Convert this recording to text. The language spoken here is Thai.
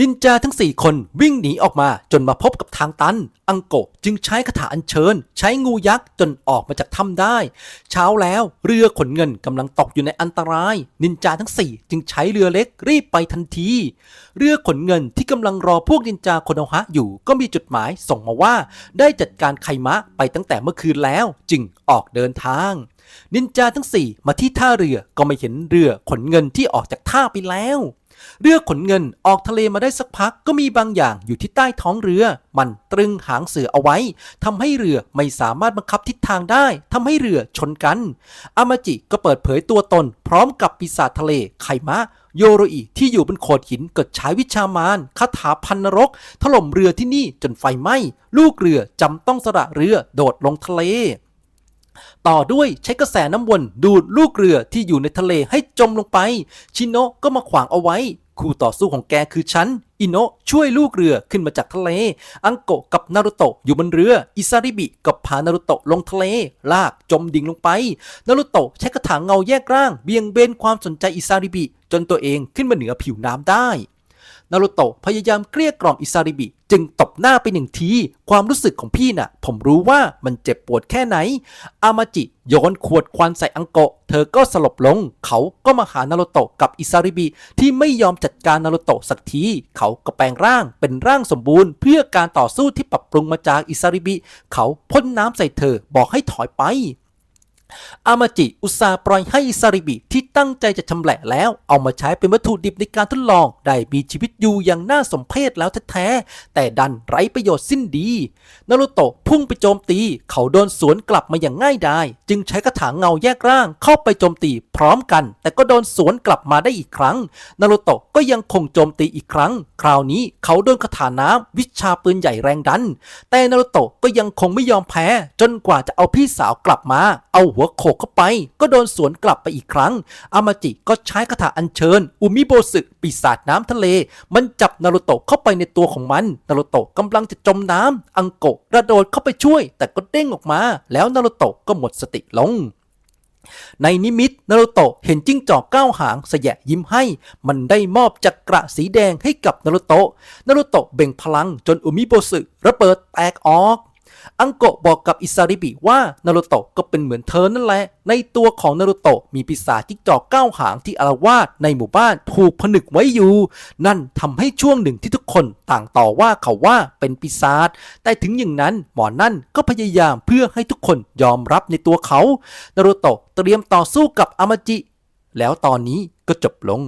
นินจาทั้ง 4 คนวิ่งหนีออกมาจนมาพบกับทางตัน อังโกะจึงใช้คาถาอัญเชิญ ใช้งูยักษ์จนออกมาจากถ้ำได้ เช้าแล้วเรือขนเงินกำลังตกอยู่ในอันตราย นินจาทั้ง 4 จึงใช้เรือเล็กรีบไปทันที เรือขนเงินที่กำลังรอพวกนินจาโคโนฮะอยู่ก็มีจดหมายส่งมาว่า ได้จัดการไคมะไปตั้งแต่เมื่อคืนแล้ว จึงออกเดินทางนินจาทั้ง 4 มาที่ท่าเรือก็ไม่เห็นเรือขนเงินที่ออกจากท่าไปแล้ว เรือขนเงินออกทะเลมาได้สักพักก็มีบางอย่างอยู่ที่ใต้ท้องเรือ มันตรึงหางเสือเอาไว้ทำให้เรือไม่สามารถบังคับทิศทางได้ทำให้เรือชนกัน อามาจิก็เปิดเผยตัวตน พร้อมกับปีศาจทะเลไคมะโยโรอิที่อยู่บนโขดหินก็ใช้วิชามารคาถาพันนรก ถล่มเรือที่นี่จนไฟไหม้ลูกเรือจำต้องสละเรือโดดลงทะเล ต่อด้วยใช้กระแสน้ำวนดูดลูกเรือที่อยู่ในทะเลให้จมลงไป ชิโนะก็มาขวางเอาไว้ คู่ต่อสู้ของแกคือฉัน อิโนะช่วยลูกเรือขึ้นมาจากทะเล อังโกะกับนารุโตะอยู่บนเรือ อิซาริบิก็พานารุโตะลงทะเล ลากจมดิ่งลงไป นารุโตะใช้กระถางเงาแยกร่าง เบี่ยงเบนความสนใจอิซาริบิจนตัวเองขึ้นมาเหนือผิวน้ำได้ นารุโตะพยายามเกลี้ยกล่อมอิซาริบิจึงตบหน้าไปหนึ่งที ความรู้สึกของพี่น่ะ ผมรู้ว่ามันเจ็บปวดแค่ไหน อามาจิโยนขวดควันใส่อังโกะ เธอก็สลบลง เขาก็มาหานารุโตะกับอิซาริบิที่ไม่ยอมจัดการนารุโตะสักที เขาก็แปลงร่างเป็นร่างสมบูรณ์ เพื่อการต่อสู้ที่ปรับปรุงมาจากอิซาริบิ เขาพ่นน้ำใส่เธอบอกให้ถอยไป อามาจิอุตสาปล่อยให้ซาริบิที่ตั้งใจจะชำแหละแล้ว เอามาใช้เป็นวัตถุดิบในการทดลอง ได้มีชีวิตอยู่อย่างน่าสมเพชแล้วแท้ๆแต่ดันไร้ประโยชน์สิ้นดีนารุโตะพุ่งไปโจมตี เขาโดนสวนกลับมาอย่างง่ายดาย จึงใช้กระถางเงาแยกร่างเข้าไปโจมตีพร้อมกัน แต่ก็โดนสวนกลับมาได้อีกครั้งนารุโตะก็ยังคงโจมตีอีกครั้ง คราวนี้เขาโดนคาถาน้ำวิชาปืนใหญ่แรงดัน แต่นารุโตะก็ยังคงไม่ยอมแพ้ จนกว่าจะเอาพี่สาวกลับมา เอาหัวโขกเข้าไป ก็โดนสวนกลับไปอีกครั้ง อามาจิก็ใช้คาถาอัญเชิญ อุมิโบสึปีศาจน้ำทะเล มันจับนารุโตะเข้าไปในตัวของมัน นารุโตะกำลังจะจมน้ำอังโกะกระโดดเข้าไปช่วย แต่ก็เด้งออกมา แล้วนารุโตะก็หมดสติลงในนิมิตนารุโตะเห็นจิ้งจอกก้าวหางสยะยิ้มให้ มันได้มอบจักระสีแดงให้กับนารุโตะนารุโตะเบ่งพลังจนอุมิโบสึระเบิดแตกออก อังโกะบอกกับอิซาริบิว่านารุโตะก็เป็นเหมือนเธอนั่นแหละ ในตัวของนารุโตะมีปีศาจจิ้งจอกก้าวหางที่อารวาสในหมู่บ้านถูกผนึกไว้อยู่ นั่นทำให้ช่วงหนึ่งที่ทุกคนต่างต่อว่าเขาว่าเป็นปีศาจ แต่ถึงอย่างนั้นหมอนั่นก็พยายามเพื่อให้ทุกคนยอมรับในตัวเขา นารุโตะเตรียมต่อสู้กับอามาจิ แล้วตอนนี้ก็จบลง